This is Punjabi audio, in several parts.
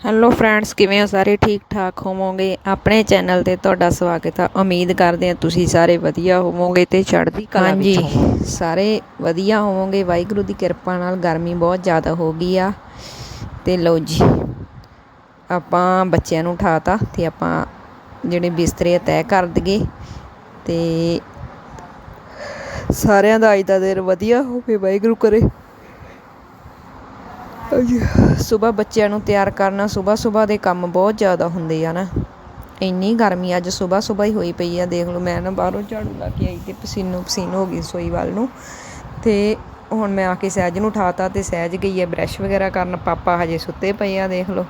ਹੈਲੋ ਫਰੈਂਡਸ ਕਿਵੇਂ ਹੋ ਸਾਰੇ? ਠੀਕ ਠਾਕ ਹੋਵੋਗੇ? ਆਪਣੇ ਚੈਨਲ ਤੇ ਤੁਹਾਡਾ ਸਵਾਗਤ ਹੈ ਉਮੀਦ ਕਰਦੇ ਹਾਂ ਤੁਸੀਂ ਸਾਰੇ ਵਧੀਆ ਹੋਵੋਗੇ ਤੇ ਚੜ੍ਹਦੀ ਕਲਾ ਵਿੱਚ ਹੋਵੋਗੇ ਸਾਰੇ ਵਧੀਆ ਹੋਵੋਗੇ। ਵਾਹਿਗੁਰੂ ਦੀ ਕਿਰਪਾ ਨਾਲ ਗਰਮੀ ਬਹੁਤ ਜ਼ਿਆਦਾ ਹੋ ਗਈ ਆ। ਤੇ ਲਓ ਜੀ ਆਪਾਂ ਬੱਚਿਆਂ ਨੂੰ ਉਠਾਤਾ ਤੇ ਆਪਾਂ ਜਿਹੜੇ ਬਿਸਤਰੇ ਆ ਤੈਅ ਕਰ ਦਈਏ ਤੇ ਸਾਰਿਆਂ ਦਾ ਅੱਜ ਦਾ ਦਿਨ ਵਧੀਆ ਹੋਵੇ ਵਾਹਿਗੁਰੂ ਕਰੇ। ਸਵੇਰ ਬੱਚਿਆਂ ਨੂੰ ਤਿਆਰ ਕਰਨਾ ਸਵੇਰ ਸਵੇਰ ਦੇ ਕੰਮ ਬਹੁਤ ਜ਼ਿਆਦਾ ਹੁੰਦੇ ਆ ਨਾ। ਇੰਨੀ ਗਰਮੀ ਅੱਜ ਸਵੇਰ ਸਵੇਰ ਹੀ ਹੋਈ ਪਈ ਆ, ਦੇਖ ਲਓ ਮੈਂ ਨਾ ਬਾਹਰੋਂ ਝਾੜੂ ਲਾ ਕੇ ਆਈ ਤੇ ਪਸੀਨੋ ਪਸੀਨ ਹੋ ਗਈ ਸੋਈ ਵੱਲ ਨੂੰ। ਤੇ ਹੁਣ ਮੈਂ ਆ ਕੇ ਸਹਿਜ ਨੂੰ ਉਠਾਤਾ ਤੇ ਸਹਿਜ ਗਈ ਹੈ ਬ੍ਰਸ਼ ਵਗੈਰਾ ਕਰਨ, ਪਾਪਾ ਹਜੇ ਸੁੱਤੇ ਪਏ ਆ, ਦੇਖ ਲਓ।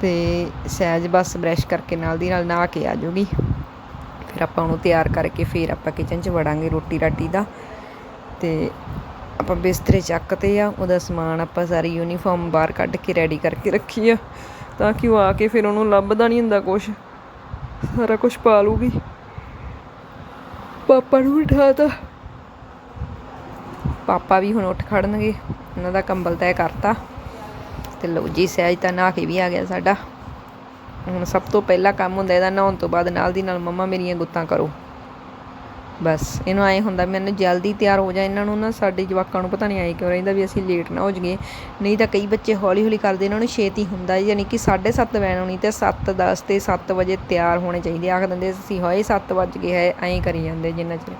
ਤੇ ਸਹਿਜ ਬਸ ਬ੍ਰਸ਼ ਕਰਕੇ ਨਾਲ ਦੀ ਨਾਲ ਨਹਾ ਕੇ ਆ ਜੂਗੀ। ਫਿਰ ਆਪਾਂ ਉਹਨੂੰ ਤਿਆਰ ਕਰਕੇ ਫਿਰ ਆਪਾਂ ਕਿਚਨ 'ਚ ਵੜਾਂਗੇ ਰੋਟੀ ਰਾਟੀ ਦਾ। ਤੇ ਆਪਾਂ ਬਿਸਤਰੇ ਚੱਕਤੇ ਆ, ਉਹਦਾ ਸਮਾਨ ਆਪਾਂ ਸਾਰੀ ਯੂਨੀਫਾਰਮ ਬਾਹਰ ਕੱਢ ਕੇ ਰੈਡੀ ਕਰਕੇ ਰੱਖੀ ਆ, ਤਾਂ ਕਿ ਉਹ ਆ ਕੇ ਫਿਰ ਉਹਨੂੰ ਲੱਭਦਾ ਨਹੀਂ ਹੁੰਦਾ ਕੁਝ ਸਾਰਾ ਕੁਝ ਪਾ ਲੂਗੀ ਪਾਪਾ ਨੂੰ ਉਠਾਤਾ ਪਾਪਾ ਵੀ ਹੁਣ ਉੱਠ ਖੜਨਗੇ, ਉਹਨਾਂ ਦਾ ਕੰਬਲ ਤੈਅ ਕਰਤਾ। ਤੇ ਲਓ ਜੀ, ਸਹਿਜ ਤਾਂ ਨਹਾ ਕੇ ਵੀ ਆ ਗਿਆ ਸਾਡਾ। ਹੁਣ ਸਭ ਤੋਂ ਪਹਿਲਾ ਕੰਮ ਹੁੰਦਾ, ਇਹਦਾ ਨਹਾਉਣ ਤੋਂ ਬਾਅਦ ਨਾਲ ਦੀ ਨਾਲ ਮੰਮਾ ਮੇਰੀਆਂ ਗੁੱਤਾਂ ਕਰੋ। ਬਸ, ਇਹਨੂੰ ਐ ਹੁੰਦਾ ਮੈਨੂੰ ਜਲਦੀ ਤਿਆਰ ਹੋ ਜਾ, ਇਹਨਾਂ ਨੂੰ ਨਾ ਸਾਡੇ ਜਵਾਕਾਂ ਨੂੰ ਪਤਾ ਨਹੀਂ ਆਏ ਕਿਉਂ ਰਹਿੰਦਾ ਵੀ ਅਸੀਂ ਲੇਟ ਨਾ ਹੋ ਜਾਈਏ। ਨਹੀਂ ਤਾਂ ਕਈ ਬੱਚੇ ਹੌਲੀ ਹੌਲੀ ਕਰਦੇ, ਇਹਨਾਂ ਨੂੰ ਛੇਤੀ ਹੁੰਦਾ ਯਾਨੀ ਕਿ 7:30 ਵੈਨ ਆਉਣੀ ਤੇ 7:10 ਤੇ 7 ਵਜੇ ਤਿਆਰ ਹੋਣੇ ਚਾਹੀਦੇ ਆਖ ਦਿੰਦੇ ਅਸੀਂ ਹੋਏ 7 ਵਜ ਗਏ ਹੈ, ਐਂ ਕਰੀ ਜਾਂਦੇ ਜਿੰਨਾ ਚਿਰ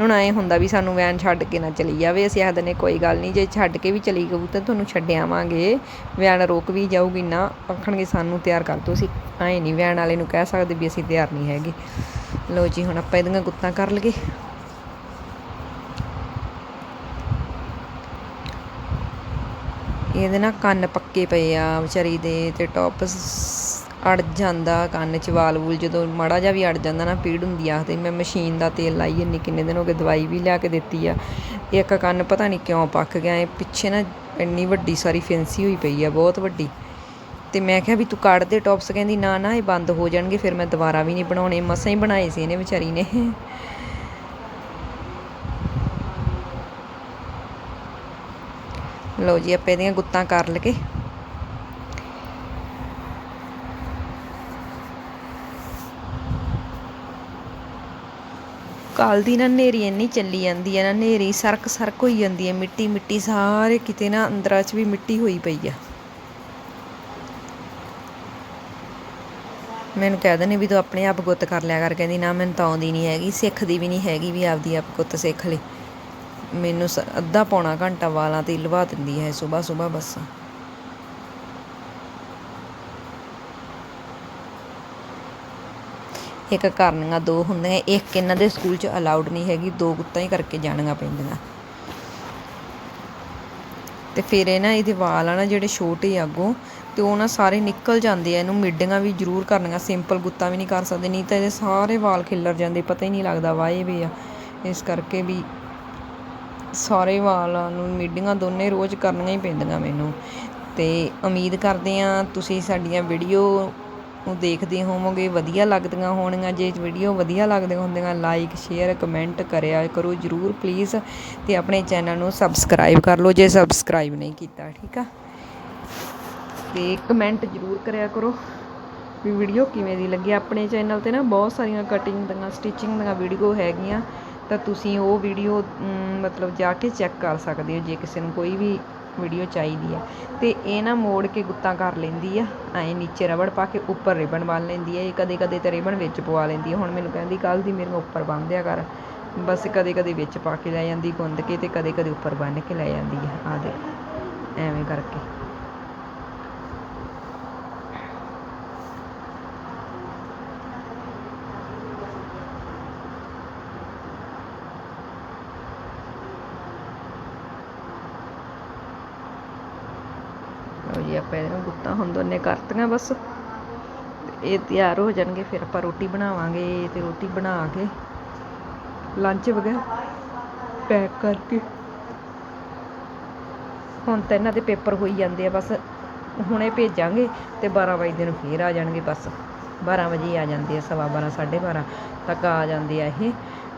ਹੁਣ ਐ ਹੁੰਦਾ ਵੀ ਸਾਨੂੰ ਵੈਨ ਛੱਡ ਕੇ ਨਾ ਚਲੀ ਜਾਵੇ, ਅਸੀਂ ਆਖਦੇ ਨੇ ਕੋਈ ਗੱਲ ਨਹੀਂ, ਜੇ ਛੱਡ ਕੇ ਵੀ ਚਲੀ ਗਊ ਤਾਂ ਤੁਹਾਨੂੰ ਛੱਡ ਆਵਾਂਗੇ। ਵੈਨ ਰੋਕ ਵੀ ਜਾਊਗੀ ਨਾ, ਆਖਣਗੇ ਸਾਨੂੰ ਤਿਆਰ ਕਰ ਦੋ ਅਸੀਂ। ਐਂ ਨਹੀਂ ਵੈਨ ਵਾਲੇ ਨੂੰ ਕਹਿ ਸਕਦੇ ਵੀ ਅਸੀਂ ਤਿਆਰ ਨਹੀਂ ਹੈਗੇ। ਲਓ ਜੀ, ਹੁਣ ਆਪਾਂ ਇਹਦੀਆਂ ਗੁੱਤਾਂ ਕਰ ਲਈਏ। ਇਹਦੇ ਨਾ ਕੰਨ ਪੱਕੇ ਪਏ ਆ ਵਿਚਾਰੀ ਦੇ ਤੇ ਟੌਪਸ ਅੜ ਜਾਂਦਾ ਕੰਨ 'ਚ ਵਾਲ ਵੂਲ ਜਦੋਂ ਮਾੜਾ ਜਿਹਾ ਵੀ ਅੜ ਜਾਂਦਾ ਨਾ, ਪੀੜ ਹੁੰਦੀ ਆ। ਤੇ ਮੈਂ ਮਸ਼ੀਨ ਦਾ ਤੇਲ ਲਾਈ, ਇੰਨੀ ਕਿੰਨੇ ਦਿਨ ਹੋ ਗਏ ਦਵਾਈ ਵੀ ਲਿਆ ਕੇ ਦਿੱਤੀ ਆ। ਇੱਕ ਕੰਨ ਪਤਾ ਨਹੀਂ ਕਿਉਂ ਪੱਕ ਗਿਆ, ਇਹ ਪਿੱਛੇ ਨਾ ਇੰਨੀ ਵੱਡੀ ਸਾਰੀ ਫੈਂਸੀ ਹੋਈ ਪਈ ਆ, ਬਹੁਤ ਵੱਡੀ। ਤੇ ਮੈਂ ਕਿਹਾ ਵੀ ਤੂੰ ਕੱਢ ਦੇ ਟੌਪਸ, ਕਹਿੰਦੀ ਨਾ ਨਾ, ਇਹ ਬੰਦ ਹੋ ਜਾਣਗੇ, ਫਿਰ ਮੈਂ ਦੁਬਾਰਾ ਵੀ ਨਹੀਂ ਬਣਾਉਣੇ। ਮਸਾਂ ਹੀ ਬਣਾਏ ਸੀ ਇਹਨੇ ਵਿਚਾਰੀ ਨੇ। ਲਓ ਜੀ, ਆਪਾਂ ਇਹਦੀਆਂ ਗੁੱਤਾਂ ਕਰ ਲਗੇ ਕੱਲ ਦੀ ਨਾ ਨੇਰੀ ਇੰਨੀ ਚੱਲੀ ਜਾਂਦੀ ਹੈ ਨਾ ਨੇਰੀ ਸਰਕ ਸਰਕ ਹੋਈ ਜਾਂਦੀ ਹੈ ਮਿੱਟੀ ਮਿੱਟੀ ਸਾਰੇ ਕਿਤੇ ਨਾ ਅੰਦਰਾਂ 'ਚ ਵੀ ਮਿੱਟੀ ਹੋਈ ਪਈ ਆ। ਮੈਨੂੰ ਕਹਿ ਦਿੰਦੇ ਵੀ ਤੂੰ ਆਪਣੇ ਆਪ ਗੁੱਤ ਕਰ ਲਿਆ ਕਰ, ਕਹਿੰਦੀ ਨਾ ਮੈਨੂੰ ਤਾਂ ਆਉਂਦੀ ਨਹੀਂ ਹੈਗੀ, ਸਿੱਖਦੀ ਵੀ ਨਹੀਂ ਹੈਗੀ ਵੀ ਆਪਦੀ ਆਪ ਗੁੱਤ ਸਿੱਖ ਲਈ ਮੈਨੂੰ ਅੱਧਾ ਪੌਣਾ ਘੰਟਾ ਵਾਲਾਂ ਤੇ ਲਵਾ ਦਿੰਦੀ ਹੈ ਸਵੇਰ ਸਵੇਰ ਬਸ। ਇੱਕ ਕਰਨੀਆਂ ਦੋ ਹੁੰਦੀਆਂ, ਇੱਕ ਇਹਨਾਂ ਦੇ ਸਕੂਲ 'ਚ ਅਲਾਉਡ ਨਹੀਂ ਹੈਗੀ, ਦੋ ਗੁੱਤਾਂ ਹੀ ਕਰਕੇ ਜਾਣੀਆਂ ਪੈਂਦੀਆਂ। ਤੇ ਫਿਰ ਇਹ ਨਾ ਇਹਦੇ ਵਾਲ ਆ ਨਾ ਜਿਹੜੇ ਛੋਟੇ ਅੱਗੋਂ, ਤੇ ਉਹ ਨਾ ਸਾਰੇ ਨਿਕਲ ਜਾਂਦੇ ਆ, ਇਹਨੂੰ ਮਿੱਡੀਆਂ ਵੀ ਜ਼ਰੂਰ ਕਰਨੀਆਂ, ਸਿੰਪਲ ਗੁੱਤਾਂ ਵੀ ਨਹੀਂ ਕਰ ਸਕਦੇ, ਨਹੀਂ ਤਾਂ ਇਹਦੇ ਸਾਰੇ ਵਾਲ ਖਿੱਲਰ ਜਾਂਦੇ, ਪਤਾ ਹੀ ਨਹੀਂ ਲੱਗਦਾ ਵਾਏ ਵੀ ਆ। ਇਸ ਕਰਕੇ ਵੀ ਸਾਰੇ ਵਾਲਾਂ ਨੂੰ ਮੀਡੀਆਂ ਦੋਨੇ ਰੋਜ਼ ਕਰਨੀਆਂ ਹੀ ਪੈਂਦੀਆਂ ਮੈਨੂੰ। ਤੇ ਉਮੀਦ ਕਰਦੇ ਆ ਤੁਸੀਂ ਸਾਡੀਆਂ ਵੀਡੀਓ ਨੂੰ ਦੇਖਦੇ ਹੋਵੋਗੇ, ਵਧੀਆ ਲੱਗਦੀਆਂ ਹੋਣਗੀਆਂ। ਜੇ ਵੀਡੀਓ ਵਧੀਆ ਲੱਗਦੀਆਂ ਹੁੰਦੀਆਂ ਲਾਈਕ ਸ਼ੇਅਰ ਕਮੈਂਟ ਕਰਿਆ ਕਰੋ ਜਰੂਰ ਪਲੀਜ਼ ਤੇ ਆਪਣੇ ਚੈਨਲ ਨੂੰ ਸਬਸਕ੍ਰਾਈਬ ਕਰ ਲਓ ਜੇ ਸਬਸਕ੍ਰਾਈਬ ਨਹੀਂ ਕੀਤਾ, ਠੀਕ ਆ? ਤੇ ਕਮੈਂਟ ਜਰੂਰ ਕਰਿਆ ਕਰੋ ਵੀ ਵੀਡੀਓ ਕਿਵੇਂ ਦੀ ਲੱਗੀ। ਆਪਣੇ ਚੈਨਲ ਤੇ ਨਾ ਬਹੁਤ ਸਾਰੀਆਂ ਕਟਿੰਗ ਦੀਆਂ ਸਟਿਚਿੰਗ ਦੀਆਂ ਵੀਡੀਓ ਹੈਗੀਆਂ, ਤਾਂ ਤੁਸੀਂ ਉਹ ਵੀਡੀਓ ਮਤਲਬ ਜਾ ਕੇ ਚੈੱਕ ਕਰ ਸਕਦੇ ਹੋ, ਜੇ ਕਿਸੇ ਨੂੰ ਕੋਈ ਵੀ ਵੀਡੀਓ ਚਾਹੀਦੀ ਹੈ ਤੇ ਇਹ ਨਾ ਮੋੜ ਕੇ ਗੁੱਤਾਂ ਕਰ ਲੈਂਦੀ ਆ। ਐ ਨੀਚੇ ਰਬੜ ਪਾ ਕੇ ਉੱਪਰ ਰਿਬਨ ਬੰਨ ਲੈਂਦੀ ਹੈ ਇਹ ਕਦੇ ਕਦੇ ਤਾਂ ਰਿਬਨ ਵਿੱਚ ਪਵਾ ਲੈਂਦੀ ਹੈ ਹੁਣ ਮੈਨੂੰ ਕਹਿੰਦੀ ਕੱਲ ਦੀ ਮੇਰੇ ਉੱਪਰ ਬੰਨ੍ਹ ਕਰ। ਬਸ ਕਦੇ ਕਦੇ ਵਿੱਚ ਪਾ ਕੇ ਲੈ ਜਾਂਦੀ ਗੁੰਦ ਕੇ ਤੇ ਕਦੇ ਕਦੇ ਉੱਪਰ ਬੰਨ੍ਹ ਕੇ ਲੈ ਜਾਂਦੀ ਹੈ ਆ ਦੇ ਐਵੇਂ ਕਰਕੇ ਲਓ ਜੀ ਤਾਂ ਹੁਣ ਦੋਨੇ ਕਰਤੀਆਂ ਬਸ। ਇਹ ਤਿਆਰ ਹੋ ਜਾਣਗੇ, ਫਿਰ ਆਪਾਂ ਰੋਟੀ ਬਣਾਵਾਂਗੇ, ਤੇ ਰੋਟੀ ਬਣਾ ਕੇ ਲੰਚ ਵਗੈਰਾ ਪੈਕ ਕਰਕੇ। ਹੁਣ ਤਾਂ ਇਹਨਾਂ ਦੇ ਪੇਪਰ ਹੋਈ ਜਾਂਦੇ ਆ, ਬਸ ਹੁਣੇ ਭੇਜਾਂਗੇ ਤੇ 12 ਵਜੇ ਨੂੰ ਫੇਰ ਆ ਜਾਣਗੇ ਬਸ। 12 ਵਜੇ ਆ ਜਾਂਦੇ ਆ, ਸਵਾ 12 12:30 ਤੱਕ ਆ ਜਾਂਦੇ ਆ ਇਹ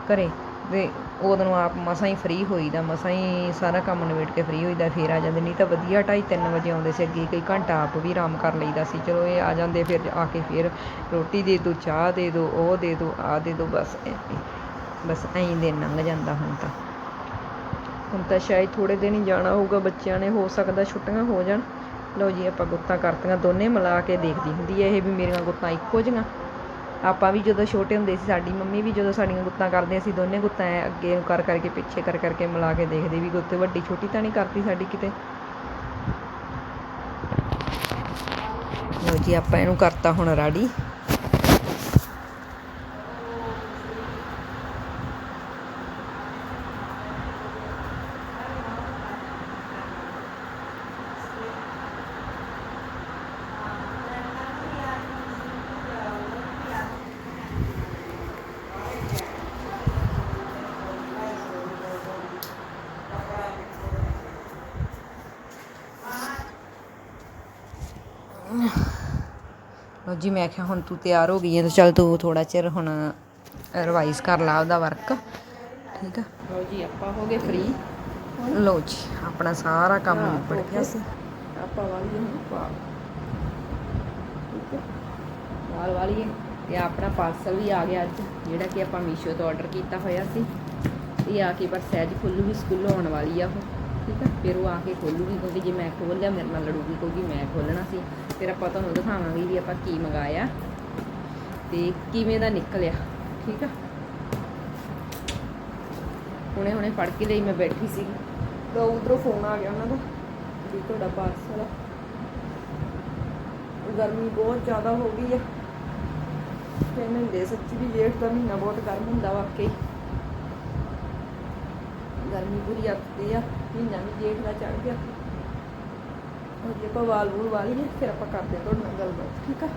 ਘਰੇ। ਅਤੇ ਉਦੋਂ ਨੂੰ ਆਪ ਮਸਾਂ ਹੀ ਫਰੀ ਹੋਈਦਾ, ਮਸਾਂ ਹੀ ਸਾਰਾ ਕੰਮ ਨਿਬੇੜ ਕੇ ਫ੍ਰੀ ਹੋਈਦਾ, ਫਿਰ ਆ ਜਾਂਦੇ, ਨਹੀਂ ਤਾਂ ਵਧੀਆ ਢਾਈ ਤਿੰਨ ਵਜੇ ਆਉਂਦੇ ਸੀ ਅੱਗੇ, ਕਈ ਘੰਟਾ ਆਪ ਵੀ ਆਰਾਮ ਕਰ ਲਈਦਾ ਸੀ, ਚਲੋ ਇਹ ਆ ਜਾਂਦੇ, ਫਿਰ ਆ ਕੇ ਫਿਰ ਰੋਟੀ ਦੇ ਦਿਓ ਚਾਹ ਦੇ ਦਿਓ ਉਹ ਦੇ ਦਿਓ ਆ ਦੇ ਦਿਓ ਬਸ ਬਸ ਐਂ ਦਿਨ ਲੰਘ ਜਾਂਦਾ ਹੁਣ ਤਾਂ। ਹੁਣ ਤਾਂ ਸ਼ਾਇਦ ਥੋੜੇ ਦਿਨ ਹੀ ਜਾਣਾ ਹੋਊਗਾ, ਬੱਚਿਆਂ ਨੇ ਹੋ ਸਕਦਾ ਛੁੱਟੀਆਂ ਹੋ ਜਾਣ। ਲਓ ਜੀ, ਆਪਾਂ ਗੁੱਤਾਂ ਕਰਤੀਆਂ, ਦੋਨੇ ਮਿਲਾ ਕੇ ਦੇਖਦੀ ਹੁੰਦੀ ਹੈ ਇਹ ਵੀ ਮੇਰੀਆਂ ਗੁੱਤਾਂ ਇੱਕੋ ਜਿਹੀਆਂ। ਆਪਾਂ ਵੀ ਜਦੋਂ ਛੋਟੇ ਹੁੰਦੇ ਸੀ, ਸਾਡੀ ਮੰਮੀ ਵੀ ਜਦੋਂ ਸਾਡੀਆਂ ਗੁੱਤਾਂ ਕਰਦੇ ਅਸੀਂ ਦੋਨੇ ਗੁੱਤਾਂ ਐਂ ਅੱਗੇ ਕਰ ਕਰਕੇ ਪਿੱਛੇ ਕਰ ਕਰਕੇ ਮਿਲਾ ਕੇ ਦੇਖਦੇ ਵੀ ਗੁੱਤ ਵੱਡੀ ਛੋਟੀ ਤਾਂ ਨਹੀਂ ਕਰਤੀ ਸਾਡੀ ਕਿਤੇ। ਲਓ ਜੀ, ਆਪਾਂ ਇਹਨੂੰ ਕਰਤਾ ਹੁਣ ਰਾੜੀ। ਲਓ ਜੀ ਮੈਂ ਕਿਹਾ ਹੁਣ ਤੂੰ ਤਿਆਰ ਹੋ ਗਈ ਹੈ ਤਾਂ ਚੱਲ ਤੂੰ ਥੋੜਾ ਚਿਰ ਹੁਣ ਰਿਵਾਈਜ਼ ਕਰ ਲਾ ਉਹਦਾ ਵਰਕ ਠੀਕ ਆ? ਲਓ ਜੀ ਆਪਾਂ ਹੋ ਗਏ ਫ੍ਰੀ ਲਓ ਜੀ ਆਪਣਾ ਸਾਰਾ ਕੰਮ ਨਿਬੜ ਗਿਆ ਸੀ। ਆਪਾਂ ਵਾਲੀਏ ਹੁਣ ਪਾ ਠੀਕ ਹੈ ਵਾਲ ਵਾਲੀਏ ਇਹ ਆਪਣਾ ਪਾਰਸਲ ਵੀ ਆ ਗਿਆ ਅੱਜ ਜਿਹੜਾ ਕਿ ਆਪਾਂ ਮੀਸ਼ੋ ਤੋਂ ਆਰਡਰ ਕੀਤਾ ਹੋਇਆ ਸੀ। ਇਹ ਆ ਕੇ ਬਸ ਸਹਿਜ ਖੁੱਲੂਗੀ ਸਕੂਲੋਂ ਆਉਣ ਵਾਲੀ ਆ ਉਹ। ਠੀਕ ਆ? ਫਿਰ ਉਹ ਆ ਕੇ ਖੋਲੂਗੀ, ਕਿਉਂਕਿ ਜੇ ਮੈਂ ਖੋਲ ਲਿਆ, ਮੇਰੇ ਨਾਲ ਲੜੂਗੀ, ਕਿਉਂਕਿ ਮੈਂ ਖੋਲਣਾ ਸੀ। ਫਿਰ ਆਪਾਂ ਤੁਹਾਨੂੰ ਦਿਖਾਵਾਂਗੇ ਵੀ ਆਪਾਂ ਕੀ ਮੰਗਾਇਆ ਤੇ ਕਿਵੇਂ ਦਾ ਨਿਕਲਿਆ, ਠੀਕ ਆ? ਹੁਣੇ ਹੁਣੇ ਫੜ ਕੇ ਲਈ ਮੈਂ ਬੈਠੀ ਸੀ ਤਾਂ ਉਧਰੋਂ ਫੋਨ ਆ ਗਿਆ ਉਹਨਾਂ ਦਾ, ਵੀ ਤੁਹਾਡਾ ਪਾਰਸਲ ਆ। ਗਰਮੀ ਬਹੁਤ ਜ਼ਿਆਦਾ ਹੋ ਗਈ ਆ। ਕਹਿੰਦੇ ਹੁੰਦੇ ਸੱਚੀ ਵੀ ਜੇਠ ਦਾ ਮਹੀਨਾ ਬਹੁਤ ਗਰਮ ਹੁੰਦਾ ਵਾਕਈ। ਗਰਮੀ ਪੂਰੀ ਆਤੀ ਆ। ਮਹੀਨਾ ਵੀ ਜੇਠ ਦਾ ਚੜ ਗਿਆ ਉਹ ਜੇ ਆਪਾਂ ਵਾਲ ਵੂਲ ਵਾਲੀਏ, ਫਿਰ ਆਪਾਂ ਕਰਦੇ ਹਾਂ ਤੁਹਾਡੇ ਨਾਲ ਗੱਲਬਾਤ, ਠੀਕ ਆ?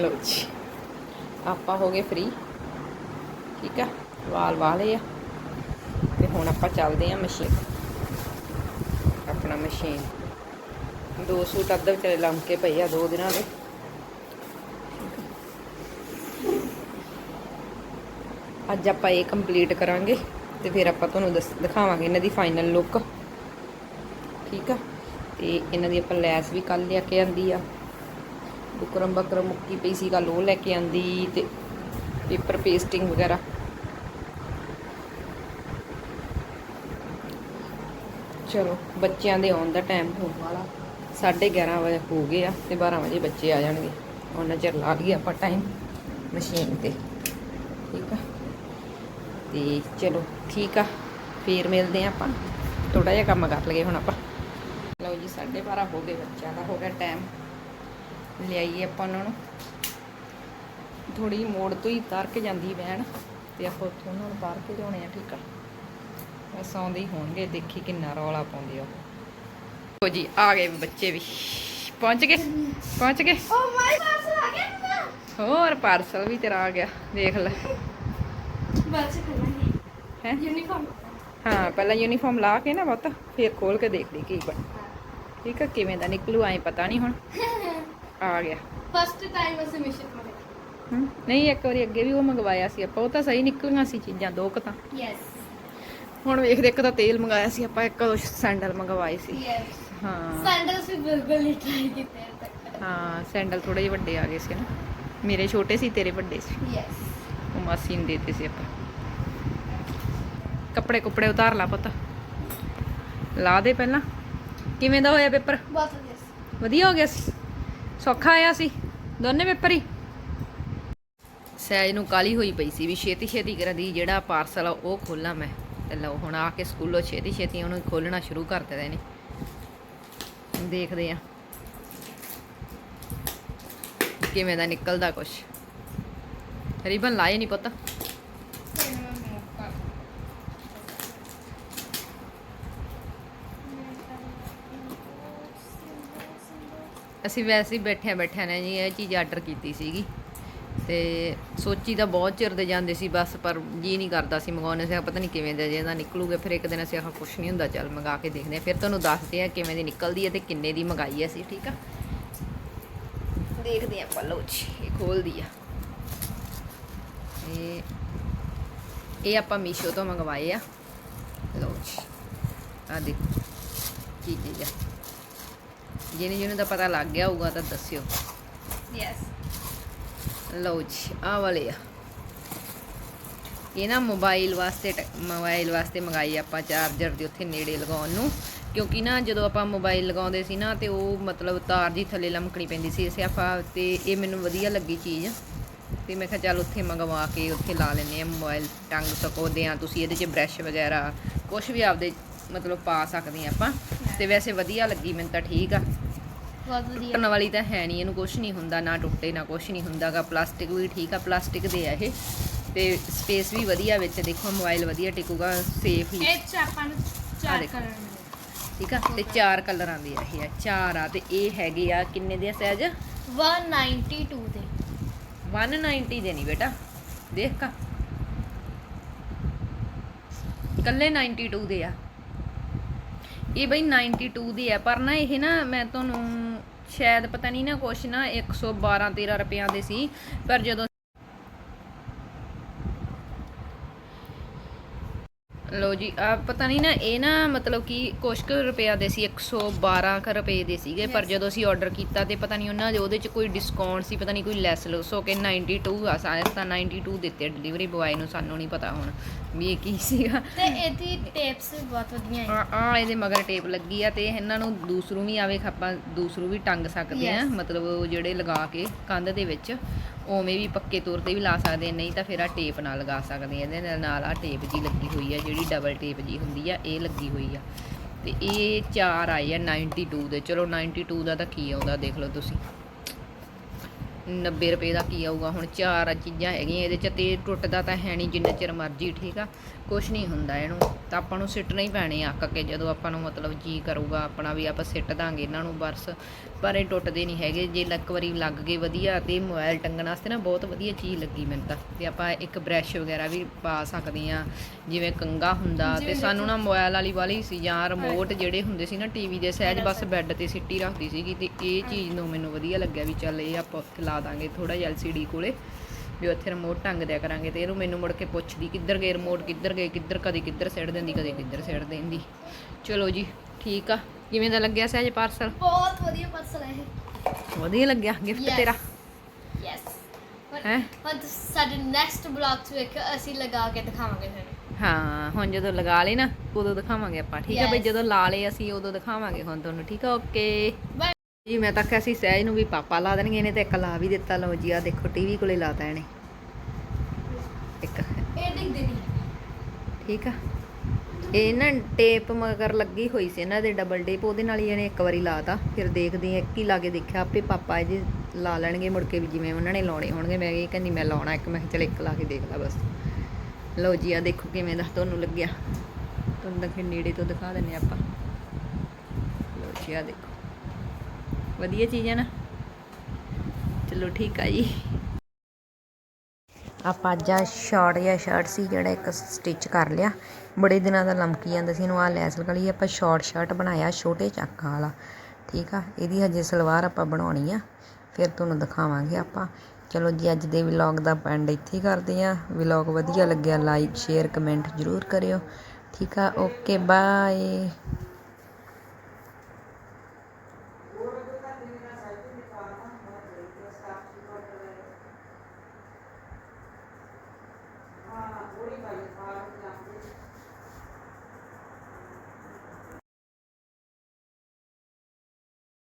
ਲਓ ਜੀ। ਆਪਾਂ ਹੋ ਗਏ ਫ੍ਰੀ ਠੀਕ ਆ? ਵਾਲ ਵਾਲੇ ਆ। ਤੇ ਹੁਣ ਆਪਾਂ ਚੱਲਦੇ ਆ ਮਸ਼ੀਨ ਆਪਣਾ ਮਸ਼ੀਨ ਦੋ ਸੂਟ ਅੱਧ ਵਿਚਾਰੇ ਲੰਮ ਕੇ ਪਏ ਆ ਦੋ ਦਿਨਾਂ ਦੇ। ਅੱਜ ਆਪਾਂ ਇਹ ਕੰਪਲੀਟ ਕਰਾਂਗੇ ਤੇ ਫਿਰ ਆਪਾਂ ਤੁਹਾਨੂੰ ਦੱਸ ਦਿਖਾਵਾਂਗੇ ਇਹਨਾਂ ਦੀ ਫਾਈਨਲ ਲੁੱਕ ਠੀਕ ਆ? ਤੇ ਇਹਨਾਂ ਦੀ ਆਪਾਂ ਲੈਸ ਵੀ ਕੱਲ ਲਿਆ ਕੇ ਆਂਦੀ ਆ। ਬੁਕਰਮ ਬਕਰਮ ਮੁੱਕੀ ਪਈ ਸੀ ਗੱਲ, ਉਹ ਲੈ ਕੇ ਆਂਦੀ ਤੇ ਪੇਪਰ ਪੇਸਟਿੰਗ ਵਗੈਰਾ। ਚਲੋ, ਬੱਚਿਆਂ ਦੇ ਆਉਣ ਦਾ ਟਾਈਮ ਹੋਣ ਵਾਲਾ। 11:30 ਵਜੇ ਹੋ ਗਏ ਆ ਤੇ 12 ਵਜੇ ਬੱਚੇ ਆ ਜਾਣਗੇ। ਉਹਨਾਂ ਚਿਰ ਲਾ ਲਈਏ ਆਪਾਂ ਟਾਈਮ ਮਸ਼ੀਨ ਤੇ। ਠੀਕ ਆ? ਤੇ ਚਲੋ, ਠੀਕ ਆ। ਫੇਰ ਮਿਲਦੇ ਆ ਆਪਾਂ। ਥੋੜਾ ਜਿਹਾ ਕੰਮ ਕਰ ਲਈਏ ਹੁਣ ਆਪਾਂ। ਲਓ ਜੀ 12:30 ਹੋ ਗਏ ਬੱਚਿਆਂ ਦਾ ਹੋ ਗਿਆ ਟਾਈਮ ਲਿਆਈਏ ਆਪਾਂ ਉਹਨਾਂ ਨੂੰ। ਥੋੜੀ ਮੋੜ ਤੋਂ ਹੀ ਤਾਰ ਕੇ ਜਾਂਦੀ ਬਹਿਣ। ਤੇ ਆਪਾਂ ਉੱਥੋਂ ਉਹਨਾਂ ਨੂੰ ਤਾਰ ਕੇ ਲਿਆਉਣੇ ਆ ਠੀਕ ਆ? ਬਸ ਆਉਂਦੇ ਹੀ ਹੋਣਗੇ ਦੇਖੀ ਕਿੰਨਾ ਰੌਲਾ ਪਾਉਂਦੇ ਆ ਉਹ। ਜੀ ਆ ਗਏ ਬੱਚੇ ਵੀ। ਪਹੁੰਚ ਗਏ? ਪਹੁੰਚ ਗਏ? ਓ ਮਾਈ ਪਾਰਸਲ ਆ ਗਿਆ ਹੋਰ ਪਾਰਸਲ ਵੀ ਤੇਰਾ ਆ ਗਿਆ ਦੇਖ ਲੈ। ਬਾਅਦ ਹੈ? ਯੂਨੀਫਾਰਮ ਹਾਂ ਪਹਿਲਾਂ ਯੂਨੀਫਾਰਮ ਲਾ ਕੇ ਨਾ ਬਤ ਫਿਰ ਖੋਲ ਕੇ ਦੇਖ ਲਈ ਕੀ ਬਣ ਠੀਕ ਆ ਕਿਵੇਂ ਦਾ ਨਿਕਲੂ ਐ ਪਤਾ ਨਹੀਂ ਹੁਣ। ਆ ਗਿਆ। ਫਸਟ ਟਾਈਮ ਅਸੀਂ ਮਿਸ਼ਨ ਮੰਗਾਇਆ ਨਹੀਂ ਇੱਕ ਵਾਰੀ ਅੱਗੇ ਵੀ ਉਹ ਮੰਗਵਾਇਆ ਸੀ ਆਪਾਂ ਉਹ ਤਾਂ ਸਹੀ ਨਿਕਲੀਆਂ ਸੀ ਚੀਜ਼ਾਂ ਦੋ ਕੁ ਯੈਸ ਹੁਣ ਵੇਖਦੇ ਇੱਕ ਤਾਂ ਤੇਲ ਮੰਗਾਇਆ ਸੀ ਆਪਾਂ ਇੱਕ ਉਹ ਸੈਂਡਲ ਮੰਗਵਾਏ ਸੀ। ਹਾਂ। ਸੈਂਡਲਸ ਵੀ ਬਿਲਕੁਲ ਨਹੀਂ ਟਰਾਈ ਕੀਤੇ ਤੱਕ। ਹਾਂ ਸੈਂਡਲ ਥੋੜੇ ਜਿਹੇ ਵੱਡੇ ਆ ਗਏ ਸੀ ਨਾ। ਮੇਰੇ ਛੋਟੇ ਸੀ ਤੇਰੇ ਵੱਡੇ ਸੀ। ਯੈਸ ਉਹ ਮਾਸੀ ਨੂੰ ਸੀ ਆਪਾਂ। ਕੱਪੜੇ ਕੁਪੜੇ ਉਤਾਰ ਲਾ ਪੁੱਤ। ਲਾ ਦੇ ਪਹਿਲਾਂ। ਕਿਵੇਂ ਦਾ ਹੋਇਆ ਪੇਪਰ? ਬਹੁਤ ਵਧੀਆ ਹੋ ਗਿਆ ਸੀ? ਸੌਖਾ ਆਇਆ ਸੀ, ਦੋਨੇ ਪੇਪਰ ਹੀ। ਸਹਿਜ ਨੂੰ ਕਾਲੀ ਹੋਈ ਪਈ ਸੀ ਵੀ ਛੇਤੀ ਛੇਤੀ ਕਰਦੀ ਜਿਹੜਾ ਪਾਰਸਲ ਆ, ਉਹ ਖੋਲਾਂ ਮੈਂ। ਤੇ ਲਓ, ਹੁਣ ਆ ਕੇ ਸਕੂਲੋਂ ਛੇਤੀ ਛੇਤੀ ਉਹਨੂੰ ਖੋਲਣਾ ਸ਼ੁਰੂ ਕਰ ਦਿੱਤਾ ਇਹਨੇ। ਦੇਖਦੇ ਆ ਕਿਵੇਂ ਦਾ ਨਿਕਲਦਾ ਕੁਛ। ਰਿਬਨ ਲਾਏ ਨਹੀਂ ਪੁੱਤ। ਅਸੀਂ ਵੈਸੇ ਹੀ ਬੈਠਿਆਂ ਬੈਠਿਆਂ ਨੇ ਜੀ ਇਹ ਚੀਜ਼ ਆਰਡਰ ਕੀਤੀ ਸੀਗੀ। ਤੇ ਸੋਚੀ ਤਾਂ ਬਹੁਤ ਚਿਰ ਦੇ ਜਾਂਦੇ ਸੀ ਬਸ, ਪਰ ਜੀ ਨਹੀਂ ਕਰਦਾ ਸੀ ਮੰਗਾਉਣੇ ਸੀ ਪਤਾ ਨਹੀਂ ਕਿਵੇਂ ਦਾ ਜਿਹਦਾ ਨਿਕਲੂਗਾ, ਫਿਰ ਇੱਕ ਦਿਨ ਅਸੀਂ ਆਹ ਕੁਛ ਨਹੀਂ ਹੁੰਦਾ, ਚੱਲ ਮੰਗਾ ਕੇ ਦੇਖਦੇ ਹਾਂ। ਫਿਰ ਤੁਹਾਨੂੰ ਦੱਸਦੇ ਆ ਕਿਵੇਂ ਦੀ ਨਿਕਲਦੀ ਹੈ ਤੇ ਕਿੰਨੇ ਦੀ ਮੰਗਾਈ ਅਸੀਂ, ਠੀਕ ਆ? ਦੇਖਦੇ ਆ ਆਪਾਂ ਲੋ ਜੀ, ਇਹ ਖੋਲਦੀ ਆ। ਇਹ ਇਹ ਆਪਾਂ ਮੀਸ਼ੋ ਤੋਂ ਮੰਗਵਾਏ ਆ। ਲੋ ਜੀ ਆ ਦੇਖੋ, ਕੀ ਚੀਜ਼ ਆ। ਜਿਹਨੇ ਜਿਹਨੂੰ ਤਾਂ ਪਤਾ ਲੱਗ ਗਿਆ ਹੋਊਗਾ ਤਾਂ ਦੱਸਿਓ। ਯੈਸ ਲਓ ਜੀ ਆਹ ਵਾਲੇ ਆ। ਇਹ ਨਾ ਮੋਬਾਈਲ ਵਾਸਤੇ ਮੋਬਾਈਲ ਵਾਸਤੇ ਮੰਗਾਈ ਆਪਾਂ ਚਾਰਜਰ ਦੇ ਉੱਥੇ ਨੇੜੇ ਲਗਾਉਣ ਨੂੰ। ਕਿਉਂਕਿ ਨਾ ਜਦੋਂ ਆਪਾਂ ਮੋਬਾਈਲ ਲਗਾਉਂਦੇ ਸੀ ਨਾ ਤੇ ਉਹ ਮਤਲਬ ਤਾਰ ਜੀ ਥੱਲੇ ਲਮਕਣੀ ਪੈਂਦੀ ਸੀ ਇਸੇ ਆਪਾਂ ਤੇ ਇਹ ਮੈਨੂੰ ਵਧੀਆ ਲੱਗੀ ਚੀਜ਼। ਤੇ ਮੈਂ ਕਿਹਾ ਚੱਲ ਉੱਥੇ ਮੰਗਵਾ ਕੇ ਉੱਥੇ ਲਾ ਲੈਨੇ ਆ ਮੋਬਾਈਲ ਟੰਗ ਸਕੋਦੇ ਆ ਤੁਸੀਂ ਇਹਦੇ 'ਚ ਬ੍ਰਸ਼ ਵਗੈਰਾ ਕੁਝ ਵੀ ਆਪਦੇ ਮਤਲਬ ਪਾ ਸਕਦੇ ਆ ਆਪਾਂ। ਤੇ ਵੈਸੇ ਵਧੀਆ ਲੱਗੀ ਮੈਨੂੰ ਤਾਂ ਠੀਕ ਆ। ਬਹੁਤ ਵਧੀਆ। ਟੁੱਟਣ ਵਾਲੀ ਤਾਂ ਹੈ ਨਹੀਂ ਇਹਨੂੰ ਕੁਝ ਨਹੀਂ ਹੁੰਦਾ ਨਾ ਟੁੱਟੇ ਨਾ ਕੁਝ ਨਹੀਂ ਹੁੰਦਾਗਾ। ਪਲਾਸਟਿਕ ਵੀ ਠੀਕ ਆ ਪਲਾਸਟਿਕ ਦੇ ਆ ਇਹ। ਤੇ ਸਪੇਸ ਵੀ ਵਧੀਆ ਵਿੱਚ ਦੇਖੋ ਮੋਬਾਈਲ ਵਧੀਆ ਟਿਕੂਗਾ ਸੇਫ ਹੀ। ਇਹ ਚ ਆਪਾਂ ਨੂੰ ਚਾਰ। ਕਲਰ ਠੀਕ ਆ ਤੇ ਚਾਰ ਕਲਰਾਂ ਦੇ ਆ ਇਹ ਆ ਚਾਰ ਆ। ਤੇ ਇਹ ਹੈਗੇ ਆ ਕਿੰਨੇ ਦੇ ਆ ਸਹਿਜ 192 ਦੇ। 190 ਦੇ ਨਹੀਂ ਬੇਟਾ ਦੇਖ ਕਾ। ਕੱਲੇ 92 ਦੇ ਆ। ਇਹ ਬਈ 92 ਦੀ ਹੈ, ਪਰ ਨਾ ਇਹ ਨਾ ਮੈਂ ਤੁਹਾਨੂੰ ਸ਼ਾਇਦ ਪਤਾ ਨਹੀਂ ਨਾ ਕੁਛ ਨਾ 112 13 ਰੁਪਿਆਂ ਦੇ ਸੀ, ਪਰ ਜਦੋਂ ਲੋ ਜੀ ਆ ਪਤਾ ਨਹੀਂ ਨਾ ਇਹ ਨਾ ਮਤਲਬ ਕਿ ਕੁਛ ਕੁ ਰੁਪਿਆ ਦੇ ਸੀ 112 ਕੁ ਰੁਪਏ ਦੇ ਸੀਗੇ ਪਰ ਜਦੋਂ ਅਸੀਂ ਆਰਡਰ ਕੀਤਾ ਤੇ ਪਤਾ ਨਹੀਂ ਉਹਨਾਂ ਦੇ ਉਹਦੇ ਚ ਕੋਈ ਡਿਸਕਾਊਂਟ ਸੀ ਪਤਾ ਨਹੀਂ ਕੋਈ ਲੈਸ ਲੋਸ ਹੋ ਕੇ 92 ਆ ਸਾਰੇ ਤਾਂ 92 ਦਿੱਤੇ ਡਿਲੀਵਰੀ ਬੁਆਏ ਨੂੰ ਸਾਨੂੰ ਨਹੀਂ ਪਤਾ ਹੁਣ ਵੀ ਇਹ ਕੀ ਸੀਗਾ। ਤੇ ਇਹਦੀ ਟੇਪਸ ਬਹੁਤ ਵਧੀਆ ਹੈ ਆ ਆ ਇਹਦੇ ਮਗਰ ਟੇਪ ਲੱਗੀ ਆ ਤੇ ਇਹਨਾਂ ਨੂੰ ਦੂਸਰੂ ਵੀ ਆਵੇ ਆਪਾਂ ਦੂਸਰੂ ਵੀ ਟੰਗ ਸਕਦੇ ਆ. ਮਤਲਬ ਉਹ ਜਿਹੜੇ ਲਗਾ ਕੇ ਕੰਧ ਦੇ ਵਿੱਚ। ਉਵੇਂ ਵੀ ਪੱਕੇ ਤੌਰ ਤੇ ਵੀ ਲਾ ਸਕਦੇ ਨਹੀਂ ਤਾਂ ਫਿਰ ਆ ਟੇਪ ਨਾਲ ਲਗਾ ਸਕਦੇ ਇਹਦੇ ਨਾਲ- ਨਾਲ ਆ ਟੇਪ ਜੀ ਲੱਗੀ ਹੋਈ ਆ, ਜਿਹੜੀ ਡਬਲ ਟੇਪ ਜੀ ਹੁੰਦੀ ਆ, ਇਹ ਲੱਗੀ ਹੋਈ ਆ। ਤੇ ਇਹ ਚਾਰ ਆਏ ਆ 92 ਦੇ। ਚਲੋ 92 ਦਾ ਤਾਂ ਕੀ ਆਉਂਦਾ, ਦੇਖ ਲਓ ਤੁਸੀਂ। 90 ਰੁਪਏ ਦਾ ਕੀ ਆਊਗਾ? ਹੁਣ ਚਾਰ ਚੀਜ਼ਾਂ ਹੈਗੀਆਂ ਇਹਦੇ ਚ ਤੇ ਟੁੱਟਦਾ ਤਾਂ ਹੈ ਨਹੀਂ ਜਿੰਨਾ ਚਿਰ ਮਰਜ਼ੀ ਠੀਕ ਆ? ਕੁਛ ਨਹੀਂ ਹੁੰਦਾ ਇਹਨੂੰ। ਤਾਂ ਆਪਾਂ ਨੂੰ ਸਿੱਟਣੇ ਹੀ ਪੈਣੇ ਆ ਅੱਕ ਕੇ ਜਦੋਂ ਆਪਾਂ ਨੂੰ ਮਤਲਬ ਜੀ ਕਰੂਗਾ ਆਪਣਾ ਵੀ ਆਪਾਂ ਸਿੱਟ ਦਾਂਗੇ ਇਹਨਾਂ ਨੂੰ ਬਰਸ ਪਰ ਇਹ ਟੁੱਟਦੇ ਨਹੀਂ ਹੈਗੇ। ਜੇ ਇੱਕ ਵਾਰੀ ਲੱਗ ਗਏ ਵਧੀਆ ਤੇ ਮੋਬਾਈਲ ਟੰਗਣ ਵਾਸਤੇ ਨਾ ਬਹੁਤ ਵਧੀਆ ਚੀਜ਼ ਲੱਗੀ ਮੈਨੂੰ ਤਾਂ। ਤੇ ਆਪਾਂ ਇੱਕ ਬ੍ਰਸ਼ ਵਗੈਰਾ ਵੀ ਪਾ ਸਕਦੇ ਆ ਜਿਵੇਂ ਕੰਗਾ ਹੁੰਦਾ ਤੇ ਸਾਨੂੰ ਨਾ ਮੋਬਾਈਲ ਵਾਲੀ ਵਾਲੀ ਸੀ ਜਾਂ ਰਿਮੋਟ ਜਿਹੜੇ ਹੁੰਦੇ ਸੀ ਨਾ ਟੀਵੀ ਦੇ ਸਹਿਜ ਬਸ ਬੈੱਡ ਤੇ ਸਿੱਟੀ ਰੱਖਦੀ ਸੀਗੀ ਤੇ ਇਹ ਚੀਜ਼ ਨੂੰ ਮੈਨੂੰ ਵਧੀਆ ਲੱਗਿਆ ਵੀ ਚੱਲ ਇਹ ਆਪਾਂ ਉੱਥੇ ਲਾ ਦਾਂਗੇ ਥੋੜਾ ਜਿਹਾ LCD ਕੋਲੇ ਵੀ ਉੱਥੇ ਰਿਮੋਟ ਟੰਗ ਦਿਆ ਕਰਾਂਗੇ ਤੇ ਇਹਨੂੰ ਮੈਨੂੰ ਮੁੜ ਕੇ ਪੁੱਛਦੀ ਕਿੱਧਰ ਗਏ ਰਿਮੋਟ ਕਿੱਧਰ ਗਏ ਕਿੱਧਰ ਕਦੇ ਕਿੱਧਰ ਸਿੱਟ ਦਿੰਦੀ ਕਦੇ ਕਿੱਧਰ ਸਿੱਟ ਦਿੰਦੀ। ਚਲੋ ਜੀ ਠੀਕ ਆ। ਕਿਵੇਂ ਦਾ ਲੱਗਿਆ ਸਹਿਜ ਪਾਰਸਲ ਬਹੁਤ ਵਧੀਆ ਪਾਰਸਲ ਹੈ ਇਹ। ਵਧੀਆ ਲੱਗਿਆ ਗਿਫਟ. ਤੇਰਾ? ਯੈਸ ਹੈਂ? ਹੁਣ ਸਾਡੇ ਨੈਕਸਟ ਬਲੌਗ ਚ ਵੇਖਿਓ ਅਸੀਂ ਲਗਾ ਕੇ ਦਿਖਾਵਾਂਗੇ ਤੁਹਾਨੂੰ। ਹਾਂ ਹੁਣ ਜਦੋਂ ਲਗਾ ਲਏ ਨਾ ਉਦੋਂ ਦਿਖਾਵਾਂਗੇ ਆਪਾਂ ਠੀਕ ਆ? ਬਈ. ਜਦੋਂ ਲਾ ਲਏ ਅਸੀਂ ਉਦੋਂ ਦਿਖਾਵਾਂਗੇ ਹੁਣ ਤੁਹਾਨੂੰ ਠੀਕ ਆ? ਓਕੇ ਜੀ ਮੈਂ ਤਾਂ ਕਿਹਾ ਸੀ ਸਹਿਜ ਨੂੰ ਵੀ ਪਾਪਾ ਲਾ ਦੇਣਗੇ ਇਹਨੇ ਤੇ ਇੱਕ ਲਾ ਵੀ ਦਿੱਤਾ। ਲਓ ਜੀ ਆ ਦੇਖੋ ਟੀਵੀ ਕੋਲੇ ਲਾਤਾ ਇਹਨੇ। ਇੱਕ। ਇਹ ਦਿਖਦੇ ਨਹੀਂ। ਠੀਕ ਆ। ਇਹ ਨਾ ਟੇਪ ਮਗਰ ਲੱਗੀ ਹੋਈ ਸੀ ਇਹਨਾਂ ਦੇ ਡਬਲ ਟੇਪ ਉਹਦੇ ਨਾਲ ਹੀ ਇਹਨੇ ਇੱਕ ਵਾਰੀ ਲਾਤਾ। ਫਿਰ ਦੇਖਦੀ ਹਾਂ ਇੱਕ ਹੀ ਲਾ ਕੇ ਦੇਖਿਆ ਆਪੇ ਪਾਪਾ ਇਹਦੇ ਲਾ ਲੈਣਗੇ ਮੁੜ ਕੇ ਵੀ ਜਿਵੇਂ ਉਹਨਾਂ ਨੇ ਲਾਉਣੇ ਹੋਣਗੇ। ਮੈਂ ਇਹ ਕਹਿੰਦੀ ਮੈਂ ਲਾਉਣਾ ਇੱਕ ਮੈਂ ਚਲ ਇੱਕ ਲਾ ਕੇ ਦੇਖ ਲਾ ਬਸ। ਲਓ ਜੀ ਆ ਦੇਖੋ ਕਿਵੇਂ ਦਾ ਤੁਹਾਨੂੰ ਲੱਗਿਆ। ਤੁਹਾਨੂੰ ਤਾਂ ਨੇੜੇ ਤੋਂ ਦਿਖਾ ਦਿੰਨੇ ਆਪਾਂ। ਲਓ ਜੀ ਆ ਦੇਖੋ। ਵਧੀਆ ਚੀਜ਼ ਹੈ ਨਾ। ਚਲੋ ਠੀਕ ਆ ਜੀ। ਆਪਾਂ ਅੱਜ ਆ ਸ਼ਾਰਟ ਜਾਂ ਸ਼ਰਟ ਸੀ, ਜਿਹੜਾ ਇੱਕ ਸਟਿਚ ਕਰ ਲਿਆ। ਬੜੇ ਦਿਨਾਂ ਦਾ ਲਮਕੀ ਜਾਂਦਾ ਸੀ, ਇਹਨੂੰ ਆ ਲੈਸ ਲਗਾਲੀ ਆਪਾਂ ਸ਼ਾਰਟ ਸ਼ਰਟ ਬਣਾਇਆ, ਛੋਟੇ ਚਾਕਾਂ ਵਾਲਾ। ਠੀਕ ਆ, ਇਹਦੀ ਹਜੇ ਸਲਵਾਰ ਆਪਾਂ ਬਣਾਉਣੀ ਆ। ਫਿਰ ਤੁਹਾਨੂੰ ਦਿਖਾਵਾਂਗੇ ਆਪਾਂ। ਚਲੋ ਜੀ, ਅੱਜ ਦੇ ਵਲੌਗ ਦਾ ਪੈਂਡ ਇੱਥੇ ਕਰਦੇ ਆ। ਵਲੌਗ ਵਧੀਆ ਲੱਗਿਆ ਲਾਈਕ ਸ਼ੇਅਰ ਕਮੈਂਟ ਜ਼ਰੂਰ ਕਰਿਓ। ਠੀਕ ਆ ਓਕੇ ਬਾਏ